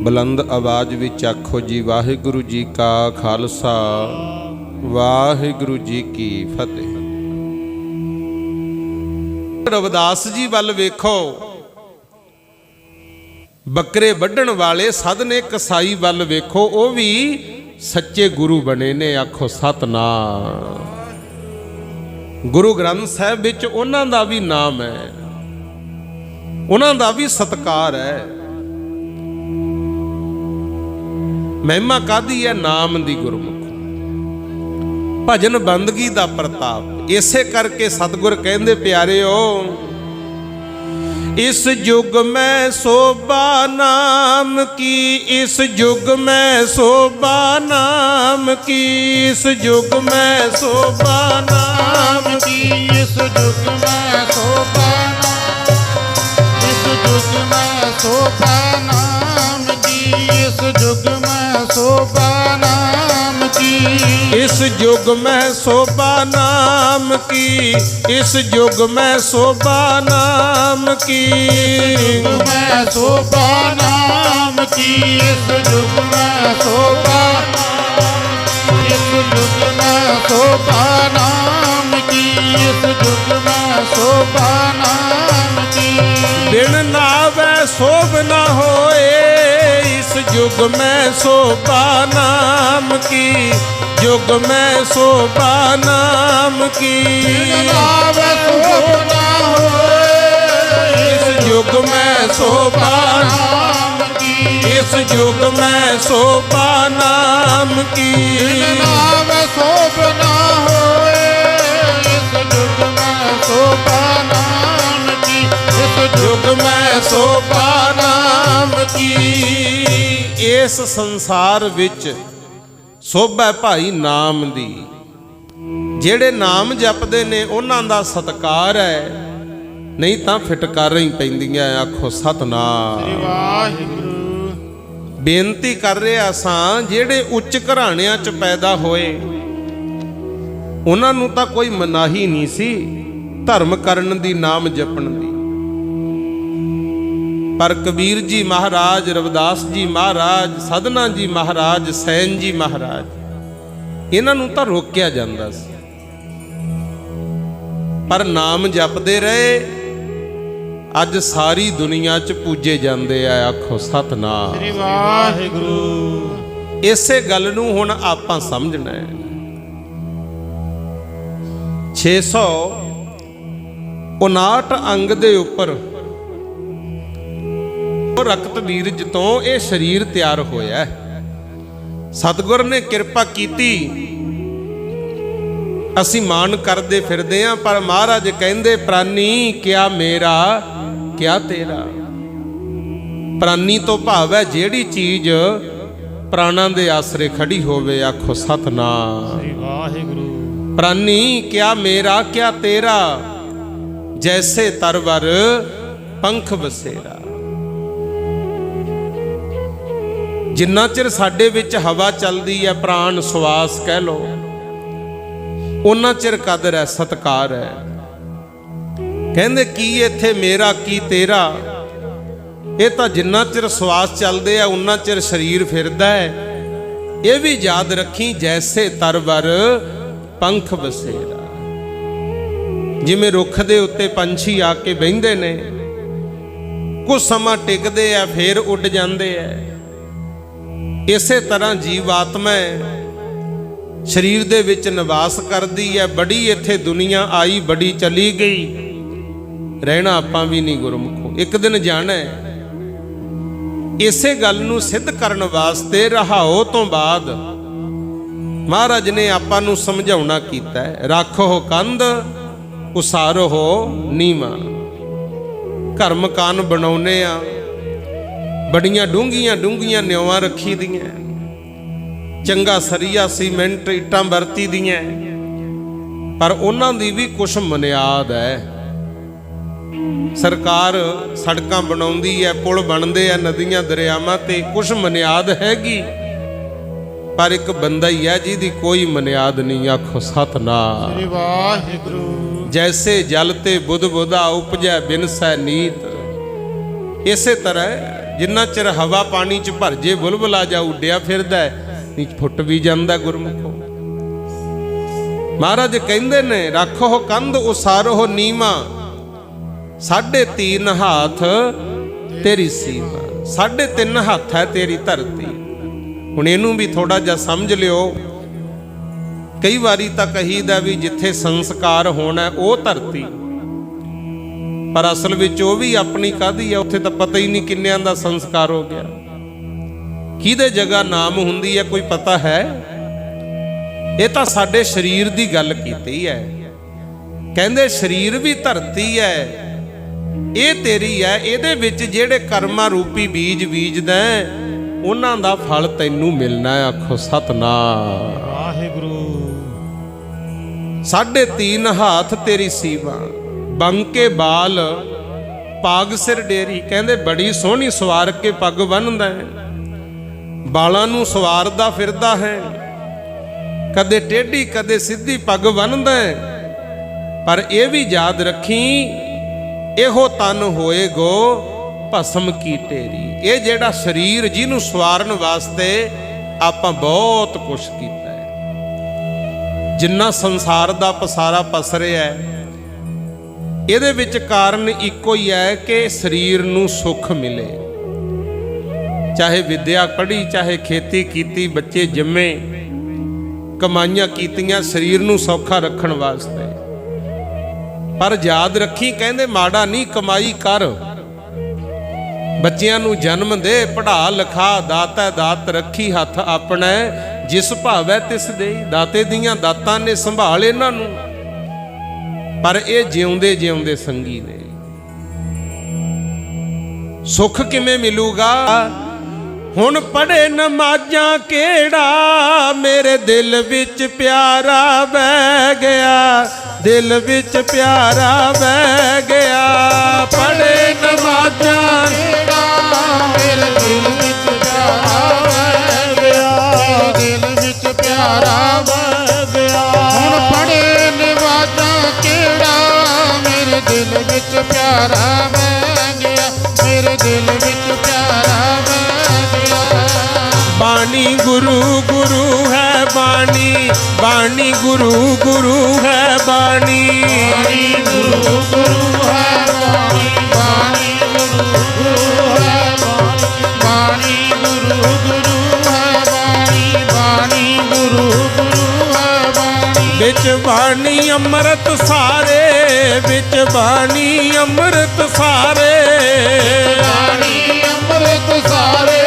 ਬੁਲੰਦ ਆਵਾਜ਼ ਵਿੱਚ ਆਖੋ ਜੀ, ਵਾਹਿਗੁਰੂ ਜੀ ਕਾ ਖਾਲਸਾ, ਵਾਹਿਗੁਰੂ ਜੀ ਕੀ ਫਤਿਹ। ਰਵਿਦਾਸ ਜੀ ਵੱਲ ਵੇਖੋ। ਬੱਕਰੇ ਵੱਢਣ ਵਾਲੇ ਸਦਨੇ ਕਸਾਈ ਵੱਲ ਵੇਖੋ, ਉਹ ਵੀ ਸੱਚੇ ਗੁਰੂ ਬਣੇ ਨੇ, ਆਖੋ ਸਤਨਾਮ। ਗੁਰੂ ਗ੍ਰੰਥ ਸਾਹਿਬ ਵਿੱਚ ਉਹਨਾਂ ਦਾ ਵੀ ਨਾਮ ਹੈ, ਉਹਨਾਂ ਦਾ ਵੀ ਸਤਕਾਰ ਹੈ। ਮਹਿਮਾ ਕਾਦੀ ਹੈ? ਨਾਮ ਦੀ ਗੁਰਮੁਖ। ਭਜਨ ਬੰਦਗੀ ਦਾ ਪ੍ਰਤਾਪ। ਇਸੇ ਕਰਕੇ ਸਤਿਗੁਰ ਕਹਿੰਦੇ, ਪਿਆਰਿਓ, ਇਸ ਯੁਗ ਮੈਂ ਸੋਭਾ ਨਾਮ ਕੀ? ਇਸ ਯੁਗ ਮੈਂ ਸੋਭਾ ਨਾਮ ਕੀ? ਇਸ ਯੁਗ ਮੈਂ ਸੋਭਾ ਨਾਮ ਕੀ? ਇਸ ਜੁਗ ਮੈਂ ਸੋਭਾ ਇਸ ਜੁਗ ਮੈਂ ਸੋਭਾ ਇਸ ਯੁਗ ਮੈਂ ਸੋਭਾ ਨਾਮ ਕੀ? ਇਸ ਯੁਗ ਮੈਂ ਸੋਭਾ ਨਾਮ ਕੀ? ਮੈਂ ਸੋਭਾ ਨਾਮ ਕੀ? ਇਸ ਜੁਗ ਮੈਂ ਸੋਭਾ ਇਸ ਜੁਗ ਮੈਂ ਸੋਭਾ ਨਾਮ ਕੀ? ਇਸ ਜੁਗ ਮੈਂ ਸੋਭਾ ਨਾਮ ਕੀ? ਬਿਨ ਨਾਵੈ ਸੋਭ ਨਾ ਹੋਏ ਇਸ ਯੁਗ ਮੈਂ ਸੋਭਾ ਨਾਮ ਕੀ? ਯੁਗ ਮੈਂ ਸੋਭਾ ਨਾਮ ਕੀ? ਨਾਵੇ ਸੋਭਾ ਹੋਏ ਇਸ ਯੁਗ ਮੈਂ ਸੋਭਾ ਨਾਮ ਕੀ? ਇਸ ਯੁਗ ਮੈਂ ਸੋਭਾ ਨਾਮ ਕੀ? ਨਾਵੇ ਸੋਭਨਾ ਹੋਏ ਇਸ ਜੁਗ ਮੈਂ ਸੋਭਾ ਨਾਮ ਕੀ? ਇਸ ਸੰਸਾਰ ਵਿੱਚ ਸੋਭਾ ਭਾਈ ਨਾਮ ਦੀ। ਜਿਹੜੇ ਨਾਮ ਜਪਦੇ ਨੇ ਉਹਨਾਂ ਦਾ ਸਤਕਾਰ ਹੈ। ਨਹੀਂ ਤਾਂ ਫਟਕਾਰਾਂ ਹੀ ਪੈਂਦੀਆਂ ਆਖੋ ਸਤਨਾਮ। ਵਾਹਿਗੁਰੂ। ਬੇਨਤੀ ਕਰ ਰਿਹਾ ਸਾਂ ਜਿਹੜੇ ਉੱਚ ਘਰਾਣਿਆਂ 'ਚ ਪੈਦਾ ਹੋਏ ਉਹਨਾਂ ਨੂੰ ਤਾਂ ਕੋਈ ਮਨਾਹੀ ਨਹੀਂ ਸੀ ਧਰਮ ਕਰਨ ਦੀ ਨਾਮ ਜਪਣ ਦੀ। ਪਰ ਕਬੀਰ ਜੀ ਮਹਾਰਾਜ ਰਵਿਦਾਸ ਜੀ ਮਹਾਰਾਜ ਸਦਨਾ ਜੀ ਮਹਾਰਾਜ ਸੈਨ ਜੀ ਮਹਾਰਾਜ ਇਹਨਾਂ ਨੂੰ ਤਾਂ ਰੋਕਿਆ ਜਾਂਦਾ ਸੀ। ਪਰ ਨਾਮ ਜਪਦੇ ਰਹੇ ਅੱਜ ਸਾਰੀ ਦੁਨੀਆ 'ਚ ਪੂਜੇ ਜਾਂਦੇ ਆ ਆਖੋ ਸਤਨਾਮ। ਸ੍ਰੀ ਵਾਹਿਗੁਰੂ। ਇਸੇ ਗੱਲ ਨੂੰ ਹੁਣ ਆਪਾਂ ਸਮਝਣਾ ਹੈ। 659 ਅੰਗ ਦੇ ਉੱਪਰ ਰਕਤ ਬੀਰਜ ਤੋਂ ਇਹ ਸਰੀਰ ਤਿਆਰ ਹੋਇਆ। ਸਤਿਗੁਰ ਨੇ ਕਿਰਪਾ ਕੀਤੀ। ਅਸੀਂ ਮਾਣ ਕਰਦੇ ਫਿਰਦੇ ਆਂ ਪਰ ਮਹਾਰਾਜ ਕਹਿੰਦੇ ਪ੍ਰਾਨੀ ਕਿਆ ਮੇਰਾ ਕਿਆ ਤੇਰਾ? ਪ੍ਰਾਨੀ ਤੋਂ ਭਾਵ ਹੈ ਜਿਹੜੀ ਚੀਜ਼ ਪ੍ਰਾਣਾਂ ਦੇ ਆਸਰੇ ਖੜੀ ਹੋਵੇ ਆਖੋ ਸਤਨਾਮ। ਸ੍ਰੀ ਵਾਹਿਗੁਰੂ। ਪ੍ਰਾਨੀ ਕਿਆ ਮੇਰਾ ਕਿਆ ਤੇਰਾ? ਜੈਸੇ ਤਰਵਰ ਪੰਖ ਬਸੇਰਾ ਜਿੰਨਾ ਚਿਰ ਸਾਡੇ ਵਿੱਚ ਹਵਾ ਚੱਲਦੀ ਹੈ, ਪ੍ਰਾਣ ਸਵਾਸ ਕਹਿ ਲੋ ਉਹਨਾਂ ਚਿਰ ਕਦਰ ਹੈ, ਸਤਕਾਰ ਹੈ। ਕਹਿੰਦੇ, ਕੀ ਇੱਥੇ ਮੇਰਾ, ਕੀ ਤੇਰਾ? ਇਹ ਤਾਂ ਜਿੰਨਾ ਚਿਰ ਸਵਾਸ ਚੱਲਦੇ ਆ, ਉਹਨਾਂ ਚਿਰ ਸਰੀਰ ਫਿਰਦਾ ਹੈ। ਇਹ ਵੀ ਯਾਦ ਰੱਖੀ, ਜੈਸੇ ਤਰਵਰ ਪੰਖ ਬਸੇਰਾ ਜਿਵੇਂ ਰੁੱਖ ਦੇ ਉੱਤੇ ਪੰਛੀ ਆ ਕੇ ਬਹਿੰਦੇ ਨੇ ਕੁਝ ਸਮਾਂ ਟਿਕਦੇ ਆ, ਫੇਰ ਉੱਡ ਜਾਂਦੇ ਆ। ਇਸੇ ਤਰ੍ਹਾਂ ਜੀਵ ਆਤਮਾ ਸਰੀਰ ਦੇ ਵਿੱਚ ਨਿਵਾਸ ਕਰਦੀ ਹੈ। ਬੜੀ ਇੱਥੇ ਦੁਨੀਆ ਆਈ, ਬੜੀ ਚਲੀ ਗਈ। ਰਹਿਣਾ ਆਪਾਂ ਵੀ ਨਹੀਂ ਗੁਰਮੁਖੋ। ਇੱਕ ਦਿਨ ਜਾਣਾ ਹੈ। ਇਸੇ ਗੱਲ ਨੂੰ ਸਿੱਧ ਕਰਨ ਵਾਸਤੇ ਰਹਾਓ ਤੋਂ ਬਾਅਦ ਮਹਾਰਾਜ ਨੇ ਆਪਾਂ ਨੂੰ ਸਮਝਾਉਣਾ ਕੀਤਾ ਹੈ। ਰੱਖੋ ਕੰਧ, ਉਸਾਰੋ ਨੀਵਾ। ਘਰ ਮਕਾਨ ਬਣਾਉਨੇ ਆ। ਬੜੀਆਂ ਡੂੰਘੀਆਂ ਡੂੰਘੀਆਂ ਨਿਉਆਂ ਰੱਖੀ ਦੀਆਂ। ਚੰਗਾ ਸਰੀਆ ਸੀਮੈਂਟ ਇੱਟਾਂ ਵਰਤੀ ਦੀਆਂ। ਪਰ ਉਹਨਾਂ ਦੀ ਵੀ ਕੁਛ ਮਨਿਆਦ ਹੈ। ਸਰਕਾਰ ਸੜਕਾਂ ਬਣਾਉਂਦੀ ਹੈ ਪੁਲ ਬਣਦੇ ਆ ਨਦੀਆਂ ਦਰਿਆਵਾਂ ਤੇ ਕੁਛ ਮਨਿਆਦ ਹੈਗੀ। ਪਰ ਇੱਕ ਬੰਦਾ ਹੀ ਹੈ ਜਿਹਦੀ ਕੋਈ ਮਨਿਆਦ ਨਹੀਂ ਆਖੋ ਸਤਨਾਮ। ਸ੍ਰੀ ਵਾਹਿਗੁਰੂ। ਜੈਸੇ ਜਲ ਤੇ ਬੁੱਧ ਬੁਧਾ ਉਪਜੈ ਬਿਨਸੈ ਨੀਤ। ਇਸੇ ਤਰ੍ਹਾਂ ਜਿੰਨਾ ਚਿਰ ਹਵਾ ਪਾਣੀ ਚ ਭਰ ਜੇ ਬੁਲਬੁਲਾ ਜਾ ਉੱਡਿਆ ਫਿਰਦਾ ਨਹੀਂ ਫੁੱਟ ਵੀ ਜਾਂਦਾ ਗੁਰਮੁਖੋ। ਮਹਾਰਾਜ ਕਹਿੰਦੇ ਨੇ, ਰੱਖੋ ਕੰਧ, ਉਸਾਰੋ ਨੀਮਾ ਸਾਢੇ ਤੀਨ ਹੱਥ ਤੇਰੀ ਸੀਮਾ, ਸਾਢੇ ਤਿੰਨ ਹੱਥ ਹੈ ਤੇਰੀ ਧਰਤੀ। ਹੁਣ ਇਹਨੂੰ ਵੀ ਥੋੜਾ ਜਿਹਾ ਸਮਝ ਲਿਓ। ਕਈ ਵਾਰੀ ਤਾਂ ਕਹੀਦਾ ਵੀ ਜਿੱਥੇ ਸੰਸਕਾਰ ਹੋਣਾ, ਉਹ ਧਰਤੀ। ਪਰ ਅਸਲ ਵਿੱਚ ਉਹ ਵੀ ਆਪਣੀ ਕਾਦੀ ਹੈ ਉੱਥੇ ਤਾਂ ਪਤਾ ਹੀ ਨਹੀਂ ਕਿੰਨਿਆਂ ਦਾ ਸੰਸਕਾਰ ਹੋ ਗਿਆ। ਕਿਹਦੇ ਜਗ੍ਹਾ ਨਾਮ ਹੁੰਦੀ ਹੈ ਕੋਈ ਪਤਾ ਹੈ? ਇਹ ਤਾਂ ਸਾਡੇ ਸਰੀਰ ਦੀ ਗੱਲ ਕੀਤੀ ਹੈ ਕਹਿੰਦੇ ਸਰੀਰ ਵੀ ਧਰਤੀ ਹੈ ਇਹ ਤੇਰੀ ਹੈ ਇਹਦੇ ਵਿੱਚ ਜਿਹੜੇ ਕਰਮਾਂ ਰੂਪੀ ਬੀਜ ਬੀਜਦਾ ਉਹਨਾਂ ਦਾ ਫਲ ਤੈਨੂੰ ਮਿਲਣਾ ਹੈ ਆਖੋ ਸਤਨਾਮ। ਵਾਹਿਗੁਰੂ। ਸਾਢੇ ਤੀਨ ਹਾਥ ਤੇਰੀ ਸੀਵਾ ਬੰਕੇ ਬਾਲ, ਪਾਗ ਸਿਰ ਡੇਰੀ। ਕਹਿੰਦੇ ਬੜੀ ਸੋਹਣੀ ਸਵਾਰ ਕੇ ਪੱਗ ਬੰਨਦਾ ਹੈ। ਬਾਲਾਂ ਨੂੰ ਸਵਾਰਦਾ ਫਿਰਦਾ ਹੈ। ਕਦੇ ਟੇਢੀ, ਕਦੇ ਸਿੱਧੀ ਪੱਗ ਬੰਨਦਾ ਹੈ। ਪਰ ਇਹ ਵੀ ਯਾਦ ਰੱਖੀ, ਇਹੋ ਤਨ ਹੋਏਗੋ ਭਸਮ ਕੀ ਟੇਰੀ ਇਹ ਜਿਹੜਾ ਸਰੀਰ ਜਿਹਨੂੰ ਸਵਾਰਨ ਵਾਸਤੇ ਆਪਾਂ ਬਹੁਤ ਕੁਛ ਕੀਤਾ ਹੈ। ਜਿੰਨਾ ਸੰਸਾਰ ਦਾ ਪਸਾਰਾ ਪਸਰਿਆ ਹੈ ਇਹਦੇ ਵਿੱਚ ਕਾਰਨ ਇੱਕੋ ਹੀ ਹੈ ਕਿ ਸਰੀਰ ਨੂੰ ਸੁੱਖ ਮਿਲੇ। ਚਾਹੇ ਵਿਦਿਆ ਪੜ੍ਹੀ, ਚਾਹੇ ਖੇਤੀ ਕੀਤੀ, ਬੱਚੇ ਜੰਮੇ, ਕਮਾਈਆਂ ਕੀਤੀਆਂ, ਸਰੀਰ ਨੂੰ ਸੌਖਾ ਰੱਖਣ ਵਾਸਤੇ। ਪਰ ਯਾਦ ਰੱਖੀ ਕਹਿੰਦੇ, ਮਾੜਾ ਨਹੀਂ, ਕਮਾਈ ਕਰ। ਬੱਚਿਆਂ ਨੂੰ ਜਨਮ ਦੇ, ਪੜ੍ਹਾ, ਲਿਖਾ, ਦਾਤਾ ਦਾਤ ਰੱਖੀ ਹੱਥ ਆਪਣਾ, ਜਿਸ ਭਾਵੈ ਤਿਸ ਦੇ ਦਾਤੇ ਦੀਆਂ ਦਾਤਾਂ ਨੇ ਸੰਭਾਲ ਇਹਨਾਂ ਨੂੰ। ਪਰ ਇਹ ਜਿਉਂਦੇ ਜਿਉਂਦੇ ਸੰਗੀ ਨੇ। ਸੁੱਖ ਕਿਵੇਂ ਮਿਲੂਗਾ? ਹੁਣ ਪੜੇ ਨਮਾਜ਼ਾਂ ਕਿਹੜਾ? ਮੇਰੇ ਦਿਲ ਵਿੱਚ ਪਿਆਰਾ ਬਹਿ ਗਿਆ। ਦਿਲ ਵਿੱਚ ਪਿਆਰਾ ਬਹਿ ਗਿਆ। ਪੜੇ ਨਮਾਜ਼ਾਂ ਕਿਹੜਾ? ਮੇਰੇ ਦਿਲ ਵਿੱਚ ਪਿਆਰਾ ਵਹਿ ਗਿਆ। ਦਿਲ ਵਿੱਚ ਪਿਆਰਾ ਮੇਰੇ ਦਿਲ ਵਿੱਚ ਪਿਆਰਾ ਵਹਿ ਗਿਆ ਮੇਰੇ ਦਿਲ ਵਿੱਚ ਪਿਆਰਾ ਵਹਿ ਗਿਆ। ਬਾਣੀ ਗੁਰੂ ਗੁਰੂ ਹੈ ਬਾਣੀ ਬਾਣੀ ਗੁਰੂ ਗੁਰੂ ਹੈ ਬਾਣੀ। ਬਾਣੀ ਗੁਰੂ ਗੁਰੂ ਹੈ ਬਾਣੀ ਬਾਣੀ ਗੁਰੂ ਗੁਰੂ। ਬਾਣੀ ਅੰਮ੍ਰਿਤ ਸਾਰੇ ਵਿੱਚ ਬਾਣੀ ਅੰਮ੍ਰਿਤ ਸਾਰੇ। ਬਾਣੀ ਅੰਮ੍ਰਿਤ ਸਾਰੇ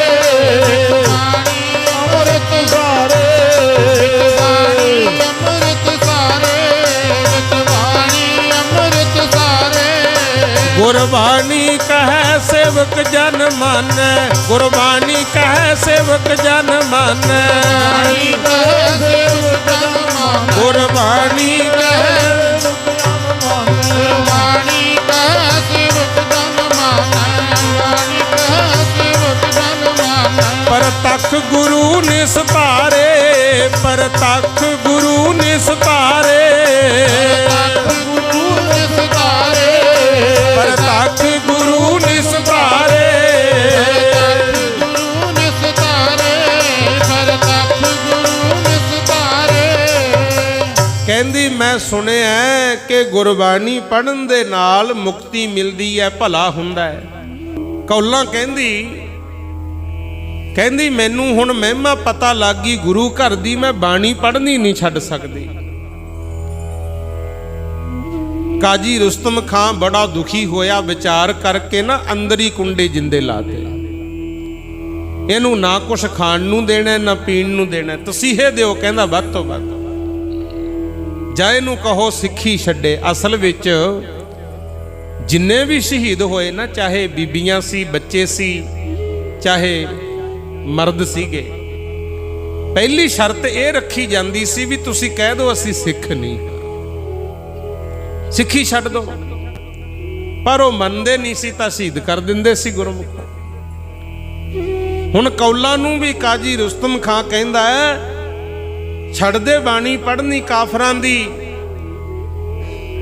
ਗੁਰਬਾਣੀ ਕਹੈ ਸੇਵਕ ਜਨ ਮਾਨੈ। ਗੁਰਬਾਣੀ ਕਹੈ ਸੇਵਕ ਜਨ ਮਾਨੈ। ਬਾਣੀ ਕਹੇ ਗੁਰਬਾਣੀ ਕਹੈ ਬਾਣੀ ਕਹੇ ਸੇਵਕ ਜਨ ਮਾਨੈ ਬਾਣੀ ਕਹੇ ਸੇਵਕ ਜਨ ਮਾਨੈ ਪਰਤਖ ਗੁਰੂ ਨਿਸਤਾਰੇ ਪਰਤਖ ਹੈ ਗੁਰਬਾਣੀ ਪੜਨ ਦੇ ਨਾਲ ਮੁਕਤੀ ਮਿਲਦੀ ਹੈ, ਭਲਾ ਹੁੰਦਾ ਹੈ। ਕੌਲਾਂ ਕਹਿੰਦੀ ਕਹਿੰਦੀ, ਮੈਨੂੰ ਹੁਣ ਮਹਿਮਾ ਪਤਾ ਲੱਗ ਗਈ ਗੁਰੂ ਘਰ ਦੀ ਮੈਂ ਬਾਣੀ ਪੜ੍ਹਨੀ ਨਹੀਂ ਛੱਡ ਸਕਦੀ। ਕਾਜੀ ਰੁਸਤਮ ਖਾਨ ਬੜਾ ਦੁਖੀ ਹੋਇਆ, ਵਿਚਾਰ ਕਰਕੇ ਨਾ ਅੰਦਰ ਹੀ ਕੁੰਡੇ ਜਿੰਦੇ ਲਾਤੇ ਇਹਨੂੰ ਨਾ ਕੁਛ ਖਾਣ ਨੂੰ ਦੇਣਾ, ਨਾ ਪੀਣ ਨੂੰ ਦੇਣਾ, ਤਸੀਹੇ ਦਿਓ, ਕਹਿੰਦਾ ਵੱਧ ਤੋਂ ਵੱਧ। ਜਾਂ ਇਹਨੂੰ ਕਹੋ ਸਿੱਖੀ ਛੱਡੇ, ਅਸਲ ਵਿੱਚ ਜਿੰਨੇ ਵੀ ਸ਼ਹੀਦ ਹੋਏ ਨਾ, ਚਾਹੇ ਬੀਬੀਆਂ ਸੀ, ਬੱਚੇ ਸੀ, ਚਾਹੇ ਮਰਦ ਸੀਗੇ, ਪਹਿਲੀ ਸ਼ਰਤ ਇਹ ਰੱਖੀ ਜਾਂਦੀ ਸੀ ਵੀ ਤੁਸੀਂ ਕਹਿ ਦਿਓ ਅਸੀਂ ਸਿੱਖ ਨਹੀਂ। ਸਿੱਖੀ ਛੱਡ ਦਿਓ। ਪਰ ਉਹ ਮੰਨਦੇ ਨਹੀਂ ਸੀ ਤਾਂ ਸ਼ਹੀਦ ਕਰ ਦਿੰਦੇ ਸੀ ਗੁਰਮੁਖ। ਹੁਣ ਕੌਲਾਂ ਨੂੰ ਵੀ ਕਾਜੀ ਰੁਸਤਮ ਖਾਂ ਕਹਿੰਦਾ ਹੈ ਛੱਡਦੇ ਬਾਣੀ ਪੜ੍ਹਨੀ ਕਾਫਰਾਂ ਦੀ।